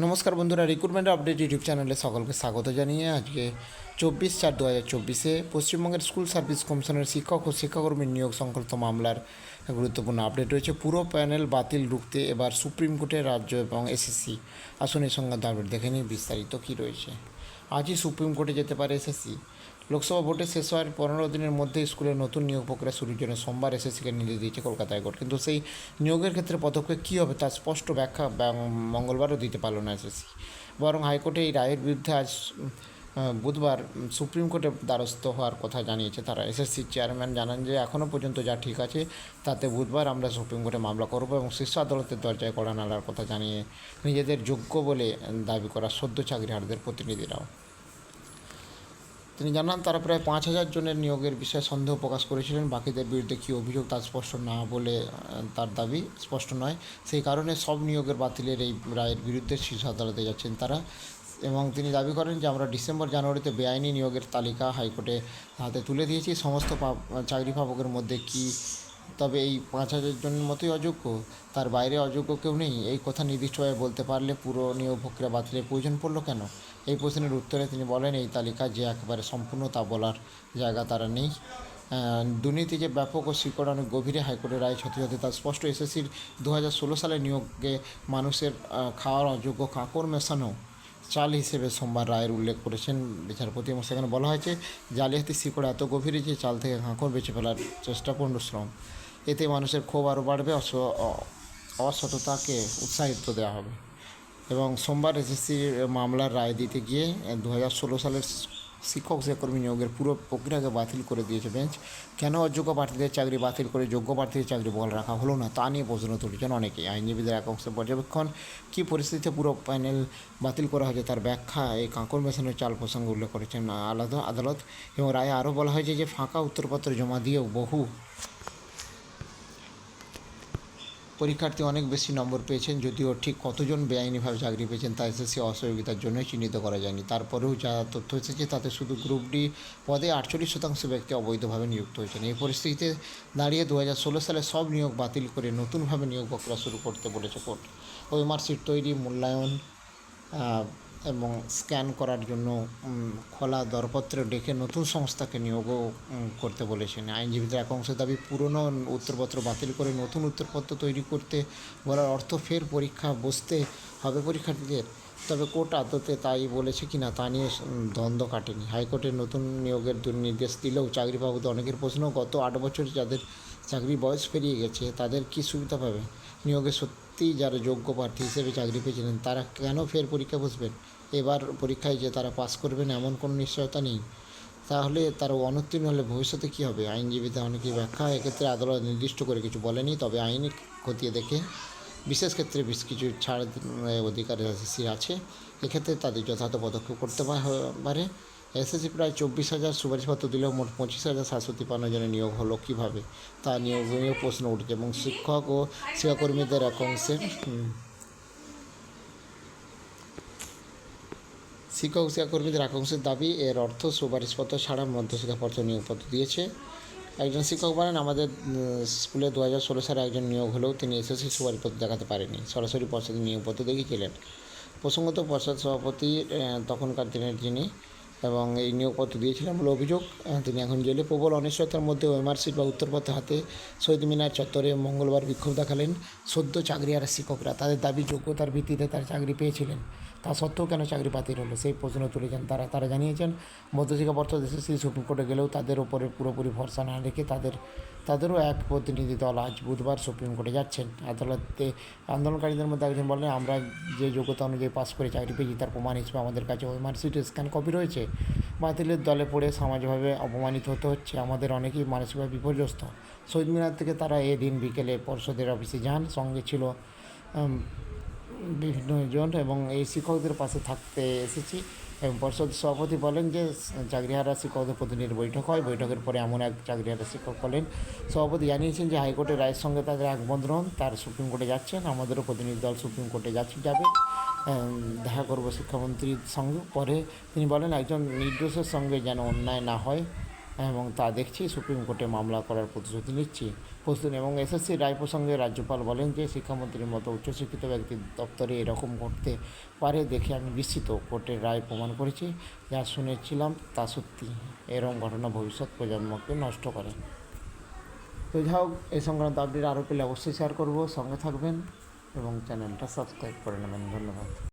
নমস্কার বন্ধুরা recruitment update YouTube চ্যানেলে সকলকে স্বাগত জানিয়ে আজকে চব্বিশ চার দু হাজার চব্বিশে পশ্চিমবঙ্গের স্কুল সার্ভিস কমিশনের শিক্ষক ও শিক্ষাকর্মীর নিয়োগ সংক্রান্ত মামলার গুরুত্বপূর্ণ আপডেট রয়েছে। পুরো প্যানেল বাতিল রুখতে এবার সুপ্রিম কোর্টের রাজ্য এবং এসএসসি আসনের সংক্রান্ত আপডেট দেখে নিয়ে বিস্তারিত কী রয়েছে? আজই সুপ্রিম কোর্টে যেতে পারে এসএসসি। লোকসভা ভোটে শেষ হওয়ার পনেরো দিনের মধ্যে স্কুলের নতুন নিয়োগ প্রক্রিয়া শুরুর জন্য সোমবার এসএসসিকে নির্দেশ দিয়েছে কলকাতা হাইকোর্ট। কিন্তু সেই নিয়োগের ক্ষেত্রে পদক্ষেপ কী হবে তার স্পষ্ট ব্যাখ্যা মঙ্গলবারও দিতে পারল না এসএসসি। বরং হাইকোর্টে এই রায়ের বিরুদ্ধে আজ বুধবার সুপ্রিম কোর্টে দ্বারস্থ হওয়ার কথা জানিয়েছে তারা। এসএসসির চেয়ারম্যান জানান যে এখনও পর্যন্ত যা ঠিক আছে, তাতে বুধবার আমরা সুপ্রিম কোর্টে মামলা করব এবং শীর্ষ আদালতের দরজায় কড়া নাড়ার কথা জানিয়ে নিজেদের যোগ্য বলে দাবি করা সদ্য চাকরিহারদের প্রতিনিধিরাও তিনি জানান, তারা প্রায় পাঁচ হাজার জনের নিয়োগের বিষয়ে সন্দেহ প্রকাশ করেছিলেন। বাকিদের বিরুদ্ধে কী অভিযোগ তা স্পষ্ট না বলে তার দাবি স্পষ্ট নয়। সেই কারণে সব নিয়োগের বাতিলের এই রায়ের বিরুদ্ধে শীর্ষ আদালতে যাচ্ছেন তারা। এবং তিনি দাবি করেন যে আমরা ডিসেম্বর জানুয়ারিতে বেআইনি নিয়োগের তালিকা হাইকোর্টে হাতে তুলে দিয়েছি। সমস্ত চাকরি পাবকের মধ্যে কি তবে এই পাঁচ হাজার জনের মতোই অযোগ্য? তার বাইরে অযোগ্য কেউ নেই? এই কথা নির্দিষ্টভাবে বলতে পারলে পুরো নিয়োগ প্রক্রিয়া বাতিলের প্রয়োজন পড়ল কেন? এই প্রশ্নের উত্তরে তিনি বলেন, এই তালিকা যে একেবারে সম্পূর্ণ তা বলার জায়গা তারা নেই। দুর্নীতি যে ব্যাপক ও শিকড় অনেক গভীরে হাইকোর্টের রায় হতে হতে তার স্পষ্ট। এসএসসির দু হাজার ষোলো সালে নিয়োগে মানুষের খাওয়ার অযোগ্য কাঁকড় মেশানো চাল হিসেবে সোমবার রায়ের উল্লেখ করেছেন বিচারপতি এবং সেখানে বলা হয়েছে, জালিয়াতি শিকড় এত গভীরে যে চাল থেকে কাঁকড় বেছে ফেলার চেষ্টা পূর্ণশ্রম এতে মানুষের ক্ষোভ আরও বাড়বে অসততাকে উৎসাহিত দেওয়া হবে। এবং সোমবার এসএসসির মামলার রায় দিতে গিয়ে দু হাজার ষোলো সালের শিক্ষক সহকর্মী নিয়োগের পুরো প্রক্রিয়াকে বাতিল করে দিয়েছে বেঞ্চ। কেন অযোগ্য প্রার্থীদের চাকরি বাতিল করে যোগ্য প্রার্থীদের চাকরি বল রাখা হলো না, তা নিয়ে প্রশ্ন তুলেছেন অনেকেই। আইনজীবীদের এক পর্যবেক্ষণ, কী পরিস্থিতিতে পুরো প্যানেল বাতিল করা হয়েছে তার ব্যাখ্যা এই কাঁকর মেশানোর চাল প্রসঙ্গ উল্লেখ করেছেন আলাদা আদালত এবং রায়ে আরও বলা হয়েছে যে ফাঁকা উত্তরপত্র জমা দিয়েও বহু পরীক্ষার্থী অনেক বেশি নম্বর পেয়েছেন, যদিও ঠিক কতজন বেআইনিভাবে চাকরি পেয়েছেন তা এসএসসি অসহযোগিতার জন্য চিহ্নিত করা যায়নি। তারপরেও যা তথ্য এসেছে তাতে শুধু গ্রুপ ডি পদে আটচল্লিশ শতাংশ ব্যক্তি অবৈধভাবে নিযুক্ত হয়েছেন। এই পরিস্থিতিতে দাঁড়িয়ে দু হাজার ষোলো সালে সব নিয়োগ বাতিল করে নতুনভাবে নিয়োগ প্রক্রিয়া শুরু করতে বলেছে কোর্ট। ওই মার্কশিট তৈরি, মূল্যায়ন এবং স্ক্যান করার জন্য খোলা দরপত্র ডেকে নতুন সংস্থাকে নিয়োগও করতে বলেছেন। আইনজীবীদের এক অংশের দাবি, পুরনো উত্তরপত্র বাতিল করে নতুন উত্তরপত্র তৈরি করতে বলার অর্থ ফের পরীক্ষা বসতে হবে পরীক্ষার্থীদের। তবে কোর্ট আদতে তাই বলেছে কি না তা নিয়ে দ্বন্দ্ব কাটেনি। হাইকোর্টের নতুন নিয়োগের দু- নির্দেশ দিলেও চাকরি পাবতে অনেকের প্রশ্ন, গত আট বছর যাদের চাকরি বয়স পেরিয়ে গেছে, তাদের কি সুবিধা পাবে? নিয়োগে সত্যি যারা যোগ্য প্রার্থী হিসেবে চাকরি পেয়েছিলেন, তারা কেন ফের পরীক্ষা বসবেন? এবার পরীক্ষায় যে তারা পাস করবেন এমন কোনো নিশ্চয়তা নেই। তাহলে তারা অনুত্তীর্ণ হলে ভবিষ্যতে কী হবে? আইনজীবীদের অনেকেই ব্যাখ্যা, এক্ষেত্রে আদালত নির্দিষ্ট করে কিছু বলেনি, তবে আইন খতিয়ে দেখে বিশেষ ক্ষেত্রে বেশ কিছু ছাড় অধিকার আছে এক্ষেত্রে তাদের যথাযথ পদক্ষেপ করতে পারে। এসএসসি প্রায় চব্বিশ হাজার সুপারিশপত্র দিলেও মোট পঁচিশ হাজার সাতশো তিপ্পান্ন জনের নিয়োগ হলো কীভাবে? তা নিয়েও প্রশ্ন উঠছে এবং শিক্ষক ও শিক্ষাকর্মীদের এক অংশের শিক্ষক শিক্ষাকর্মীদের এক অংশের দাবি, এর অর্থ সুপারিশপত্র ছাড়া মধ্যশিক্ষা পর্ষদ নিয়োগপত্র দিয়েছে। একজন শিক্ষক বলেন, আমাদের স্কুলে দু হাজার ষোলো সালে একজন নিয়োগ হলেও তিনি এসএসসি সুপারিশপত্র দেখাতে পারেনি সরাসরি পর্ষদের নিয়োগপত্র দেখিয়েছিলেন প্রসঙ্গত পর্ষদ সভাপতি তখনকার দিনের যিনি এবং এই নিয়োগপত্র দিয়েছিলেন বলে অভিযোগ। তিনি এখন জেলে। প্রবল অনিশ্চয়তার মধ্যে এমআরসি বা উত্তরপত্র হাতে শহীদ মিনার চত্বরে মঙ্গলবার বিক্ষোভ দেখালেন সদ্য চাকরি আর শিক্ষকরা। তাদের দাবি যোগ্যতার ভিত্তিতে তার চাকরি পেয়েছিলেন। তা সত্ত্বেও কেন চাকরি বাতিল হলো? সেই প্রশ্ন তুলেছেন তারা। তারা জানিয়েছেন, মধ্যশিক্ষা পর্ষদ এসএসসি সুপ্রিম কোর্টে গেলেও তাদের ওপরে পুরোপুরি ভরসা না রেখে তাদের, তাদেরও এক প্রতিনিধি দল আজ বুধবার সুপ্রিম কোর্টে যাচ্ছেন। আদালতে আন্দোলনকারীদের মধ্যে একজন বললেন, আমরা যে যোগ্যতা অনুযায়ী পাস করে চাকরি পেয়েছি, তার প্রমাণ হিসেবে আমাদের কাছে ওই মার্কশিট স্ক্যান কপি রয়েছে। বাতিলের দলে পড়ে সামাজিকভাবে অপমানিত হতে হচ্ছে। আমাদের অনেকেই মানসিকভাবে বিপর্যস্ত। শহীদ মিনার থেকে তারা এদিন বিকেলে পর্ষদের অফিসে যান। সঙ্গে ছিল উম, বিভিন্ন জন এবং এই শিক্ষকদের পাশে থাকতে এসেছি। এবং পর্ষদ সভাপতি বলেন যে চাকরিহারা শিক্ষকদের প্রতিনিধির বৈঠক হয়। বৈঠকের পরে এমন এক চাকরিহারা শিক্ষক বলেন সভাপতি জানিয়েছেন যে হাইকোর্টের রায়ের সঙ্গে তাদের একমত নন তার সুপ্রিম কোর্টে যাচ্ছেন। আমাদেরও প্রতিনিধি দল সুপ্রিম কোর্টে যাচ্ছে যাবে। দেখা করব শিক্ষামন্ত্রীর সঙ্গে। পরে তিনি বলেন একজন নির্দোষের সঙ্গে যেন অন্যায় না হয়। এবং তা দেখছি সুপ্রিম কোর্টে মামলা করার প্রতিশ্রুতি নিচ্ছি। প্রস্তুত এবং এসএসসি রায় প্রসঙ্গে রাজ্যপাল বলেন যে, শিক্ষামন্ত্রীর মতো উচ্চশিক্ষিত ব্যক্তির দপ্তরে এরকম ঘটতে পারে দেখে আমি বিস্মিত। কোর্টের রায় প্রমাণ করেছি, যা শুনেছিলাম তা সত্যি। এরকম ঘটনা ভবিষ্যৎ প্রজন্মকে নষ্ট করে। তো যাই হোক এই সংক্রান্ত আপডেট আরও পেলে অবশ্যই শেয়ার করব। সঙ্গে থাকবেন এবং চ্যানেলটা সাবস্ক্রাইব করে নেবেন। ধন্যবাদ।